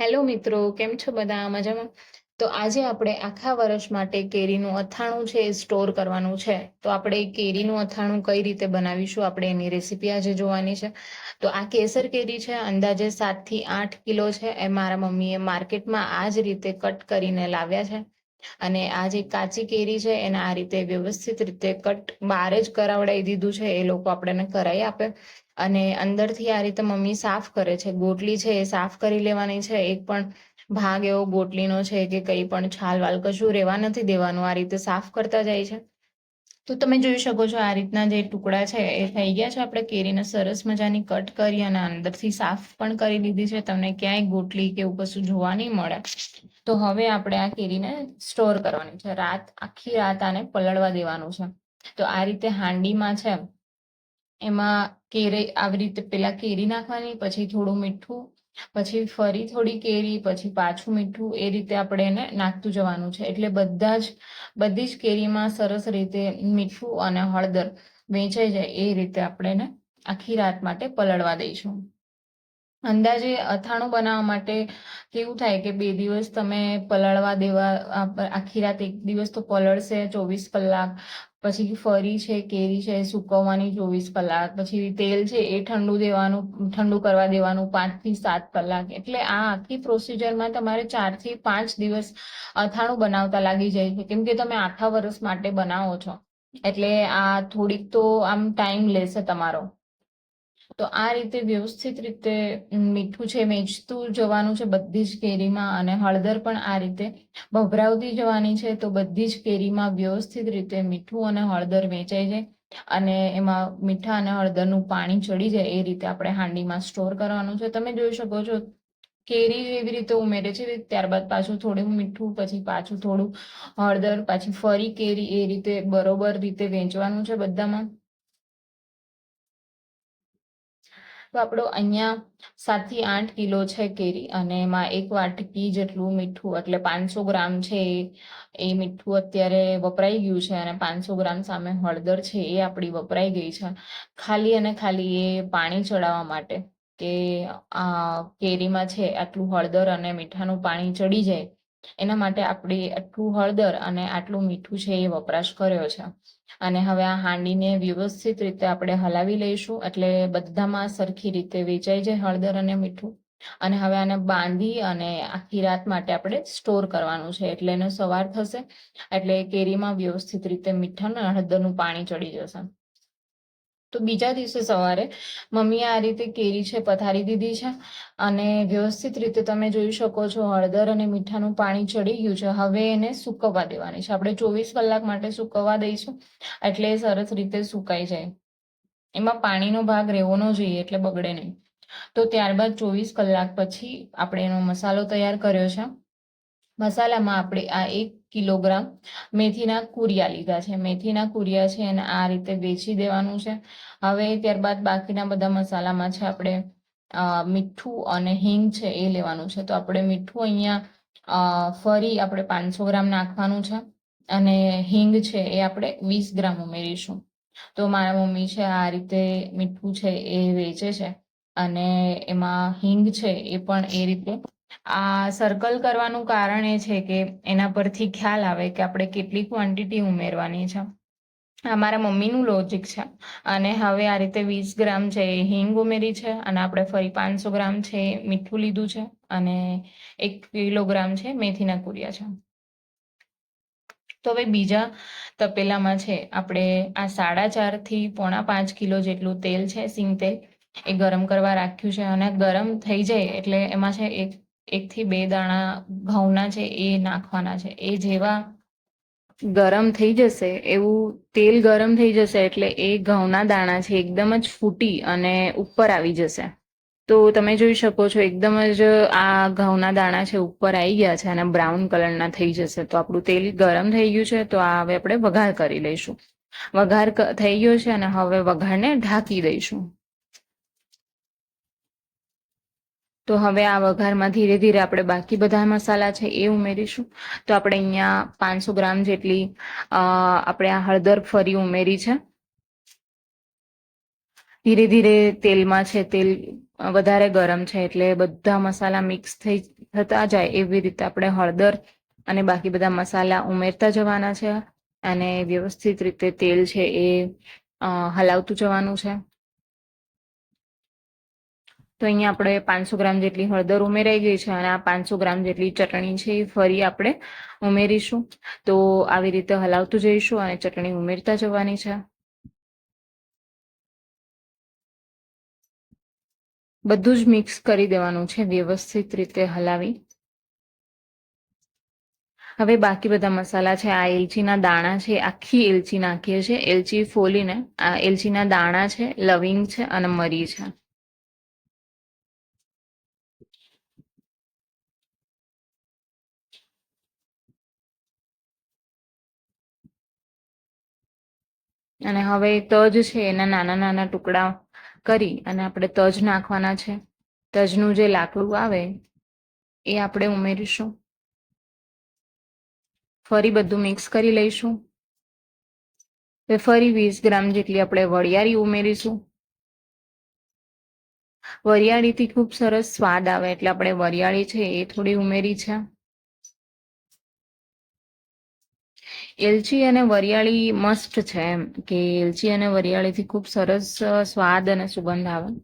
Hello મિત્રો, કેમ છો બધા? મજામાં? તો આજે આપણે આખા વર્ષ માટે કેરીનું અથાણું છે એ સ્ટોર કરવાનું છે. તો આપણે કેરીનું અથાણું કઈ રીતે બનાવીશું? આપણે એની રેસીપી આજે જોવાની છે. તો આ કેસર કેરી છે, અંદાજે સાતથી આઠ કિલો છે. એ મારા મમ્મીએ માર્કેટમાં આ જ રીતે કટ કરીને લાવ્યા છે. અને આ જે કાચી કેરી છે, એને આ રીતે વ્યવસ્થિત રીતે કટ બહાર જ કરાવડાવી દીધું છે. એ લોકો આપણને કરાવી આપે. અને અંદરથી આ રીતે મમ્મી સાફ કરે છે. ગોટલી છે એ સાફ કરી લેવાની છે. એક પણ ભાગ એવો ગોટલીનો છે કે કંઈ પણ છાલ વાલ કશું રહેવા નથી દેવાનું. આ રીતે સાફ કરતા જાય છે. તો તમે જોઈ શકો છો આ રીતના જે ટુકડા છે એ થઈ ગયા છે. આપણે કેરીને સરસ મજાની કટ કરી અને અંદરથી સાફ પણ કરી લીધી છે. તમને ક્યાંય ગોટલી કે એવું કશું જોવા નહીં મળે. તો હવે આપણે આ કેરીને સ્ટોર કરવાની છે. રાત, આખી રાત આને પલળવા દેવાનું છે. તો આ રીતે હાંડીમાં છે એમાં કેરી આવી રીતે પેલા કેરી નાખવાની, પછી થોડું મીઠું, પછી ફરી થોડી કેરી, પછી પાછું મીઠું, એ રીતે આપણે એને નાખતું જવાનું છે. એટલે બધા જ, બધી જ કેરીમાં સરસ રીતે મીઠું અને હળદર વેચાઈ જાય, એ રીતે આપણે એને આખી રાત માટે પલળવા દઈશું. અંદાજે અથાણું બનાવવા માટે કેવું થાય કે બે દિવસ તમે પલળવા દેવા આખી રાત એક દિવસ તો પલળશે ચોવીસ કલાક. પછી ફરી છે, કેરી છે, સુકવવાની ચોવીસ કલાક. પછી તેલ છે એ ઠંડુ દેવાનું, ઠંડુ કરવા દેવાનું પાંચથી સાત કલાક. એટલે આ આખી પ્રોસિજરમાં તમારે ચારથી પાંચ દિવસ અથાણું બનાવતા લાગી જાય છે. કેમ કે તમે આખા વર્ષ માટે બનાવો છો. એટલે આ થોડીક તો આમ ટાઈમ લેશે તમારો. તો આ રીતે વ્યવસ્થિત રીતે મીઠું છે વેચતું જવાનું છે બધી જ કેરીમાં અને હળદર પણ આ રીતે ભભરાવતી જવાની છે તો બધી જ કેરીમાં વ્યવસ્થિત રીતે મીઠું અને હળદર વેચાઈ જાય અને એમાં મીઠા અને હળદરનું પાણી ચડી જાય એ રીતે આપણે હાંડીમાં સ્ટોર કરવાનું છે. તમે જોઈ શકો છો કેરી એવી રીતે ઉમેરે છે ત્યારબાદ પાછું થોડું મીઠું, પછી પાછું થોડું હળદર, પાછી ફરી કેરી એ રીતે બરોબર રીતે વેચવાનું છે બધામાં. તો આપણો અહીંયા સાતથી આઠ કિલો છે કેરી અને એમાં એક વાટકી જેટલું મીઠું, એટલે પાંચસો ગ્રામ છે એ. મીઠું અત્યારે વપરાઈ ગયું છે અને પાંચસો ગ્રામ સામે હળદર છે એ આપણી વપરાઈ ગઈ છે. ખાલી અને ખાલી એ પાણી ચડાવવા માટે કે આ કેરીમાં છે આટલું હળદર અને મીઠાનું પાણી ચડી જાય એના માટે આપણે આટલું હળદર અને આટલું મીઠું છે એ વપરાશ કર્યો છે. અને હવે આ હાંડીને વ્યવસ્થિત રીતે આપણે હલાવી લઈશું, એટલે બધામાં સરખી રીતે વેચાઈ જાય હળદર અને મીઠું. અને હવે આને બાંધી અને આખી રાત માટે આપણે સ્ટોર કરવાનું છે, એટલે એને સવાર થશે. એટલે કેરીમાં વ્યવસ્થિત રીતે મીઠા અને હળદરનું પાણી ચડી જશે. તો બીજા દિવસે સવારે મમ્મીએ આ રીતે કેરી છે, પથારી દીધી છે અને વ્યવસ્થિત રીતે તમે જોઈ શકો છો હળદર અને મીઠાનું પાણી ચડી ગયું છે. હવે એને સૂકવવા દેવાની છે. આપણે ચોવીસ કલાક માટે સૂકવવા દઈશું એટલે એ સરસ રીતે સુકાઈ જાય. એમાં પાણીનો ભાગ રહેવો ન જોઈએ એટલે બગડે નહીં. તો ત્યારબાદ ચોવીસ કલાક પછી આપણે એનો મસાલો તૈયાર કર્યો છે. મસાલામાં આપણે આ એક કિલોગ્રામ મેથીના કુરિયા લીધા છે. મેથીના કુરિયા છે એને આ રીતે વેચી દેવાનું છે. હવે ત્યારબાદ બાકીના બધા મસાલામાં છે આપણે મીઠું અને હિંગ છે એ લેવાનું છે. તો આપણે મીઠું અહીંયા ફરી આપણે પાંચસો ગ્રામ નાખવાનું છે અને હિંગ છે એ આપણે વીસ ગ્રામ ઉમેરીશું. તો મારા મમ્મી છે આ રીતે મીઠું છે એ વેચે છે અને એમાં હિંગ છે એ પણ એ રીતે આ સર્કલ કરવાનું કારણ એ છે કે એના પરથી ખ્યાલ આવે કે આપણે કેટલી ક્વોન્ટિટી ઉમેરવાની છે. આ મારા મમ્મીનું લોજિક છે. અને હવે આ રીતે વીસ ગ્રામ છે એ હિંગ ઉમેરી છે અને આપણે ફરી પાંચસો ગ્રામ છે મીઠું લીધું છે અને એક કિલોગ્રામ છે મેથીના કુરિયા છે. તો હવે બીજા તપેલામાં છે આપણે આ સાડા ચારથી પોણા પાંચ કિલો જેટલું તેલ છે સિંગ તેલ એ ગરમ કરવા રાખ્યું છે અને ગરમ થઈ જાય એટલે એમાં છે એક એકથી બે દાણા ઘઉંના છે, એ નાખવાના છે. એ જેવા ગરમ થઈ જશે, એવું તેલ ગરમ થઈ જશે, એટલે એ ઘઉંના દાણા છે, એકદમ જ ફૂટી અને ઉપર આવી જશે. તો તમે જોઈ શકો છો, એકદમ જ આ ઘઉંના દાણા છે, ઉપર આવી ગયા છે અને બ્રાઉન કલરના થઈ જશે. તો આપણું તેલ ગરમ થઈ ગયું છે, તો આ હવે આપણે વઘાર કરી લઈશું. વઘાર થઈ ગયો છે અને હવે વઘારને ઢાંકી દઈશું. તો હવે આ વઘારમાં ધીરે ધીરે આપણે બાકી બધા મસાલા છે એ ઉમેરીશું. તો આપણે અહીંયા પાંચસો ગ્રામ જેટલી આપણે આ હળદર ફરી ઉમેરી છે. ધીરે ધીરે તેલમાં છે, તેલ વધારે ગરમ છે એટલે બધા મસાલા મિક્સ થઈ થતા જાય એવી રીતે આપણે હળદર અને બાકી બધા મસાલા ઉમેરતા જવાના છે. અને વ્યવસ્થિત રીતે તેલ છે એ હલાવતું જવાનું છે. તો અહીંયા આપણે પાંચસો ગ્રામ જેટલી હળદર ઉમેરાઈ ગઈ છે અને આ પાંચસો ગ્રામ જેટલી ચટણી છે એ ફરી આપણે ઉમેરીશું. તો આવી રીતે હલાવતું જઈશું અને ચટણી ઉમેરતા જવાની છે. બધું જ મિક્સ કરી દેવાનું છે, વ્યવસ્થિત રીતે હલાવી. હવે બાકી બધા મસાલા છે, આ એલચીના દાણા છે, આખી એલચી નાખીએ છીએ. એલચી ફોલીને આ એલચીના દાણા છે, લવિંગ છે અને મરી છે. અને હવે તજ છે, એના નાના નાના ટુકડા કરી અને આપણે તજ નાખવાના છે. તજનું જે લાકડું આવે, એ આપણે ઉમેરીશું. ફરી બધું મિક્સ કરી લઈશું. ફરી વીસ ગ્રામ જેટલી આપણે વરિયાળી ઉમેરીશું. વરિયાળીથી ખૂબ સરસ સ્વાદ આવે, એટલે આપણે વરિયાળી છે એ થોડી ઉમેરી છે. એલચી અને વરિયાળી મસ્ટ છે એમ, કે એલચી અને વરિયાળીથી ખૂબ સરસ સ્વાદ અને સુગંધ આવે.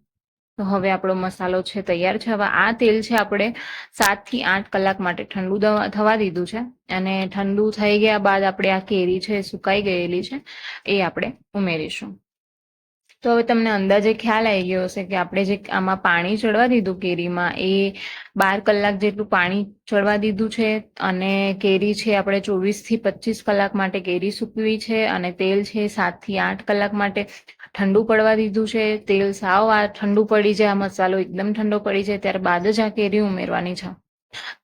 તો હવે આપણો મસાલો છે તૈયાર છે. હવે આ તેલ છે આપણે સાતથી આઠ કલાક માટે ઠંડુ થવા દીધું છે. અને ઠંડુ થઈ ગયા બાદ આપણે આ કેરી છે સુકાઈ ગયેલી છે. એ આપણે ઉમેરીશું. તો હવે તમને અંદાજે ખ્યાલ આવી ગયો હશે કે આપણે જે આમાં પાણી ચડવા દીધું કેરીમાં, એ બાર કલાક જેટલું પાણી ચડવા દીધું છે અને કેરી છે આપણે ચોવીસથી પચીસ કલાક માટે કેરી સૂકવી છે અને તેલ છે સાતથી આઠ કલાક માટે ઠંડુ પડવા દીધું છે. તેલ સાવ આ ઠંડુ પડી જાય, આ મસાલો એકદમ ઠંડો પડી જાય ત્યારબાદ જ આ કેરી ઉમેરવાની છે.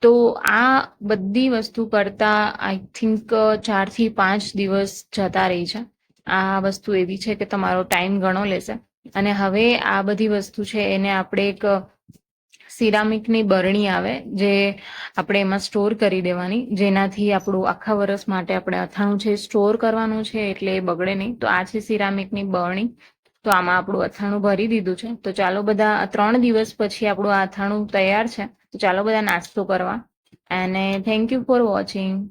તો આ બધી વસ્તુ કરતા આઈ થિંક ચારથી પાંચ દિવસ જતા રહી છે. આ વસ્તુ એવી છે કે તમારો ટાઈમ ઘણો લેશે. અને હવે આ બધી વસ્તુ છે, એને આપણે એક સિરામિકની બરણી આવે, જે આપણે એમાં સ્ટોર કરી દેવાની. જેનાથી આપણું આખા વર્ષ માટે આપણે અથાણું છે સ્ટોર કરવાનું છે, એટલે એ બગડે નહીં. તો આ છે સિરામિકની બરણી. તો આમાં આપણું અથાણું ભરી દીધું છે. તો ચાલો બધા, ત્રણ દિવસ પછી આપણું અથાણું તૈયાર છે. તો ચાલો બધા નાસ્તો કરવા. અને થેન્ક યુ ફોર વોચિંગ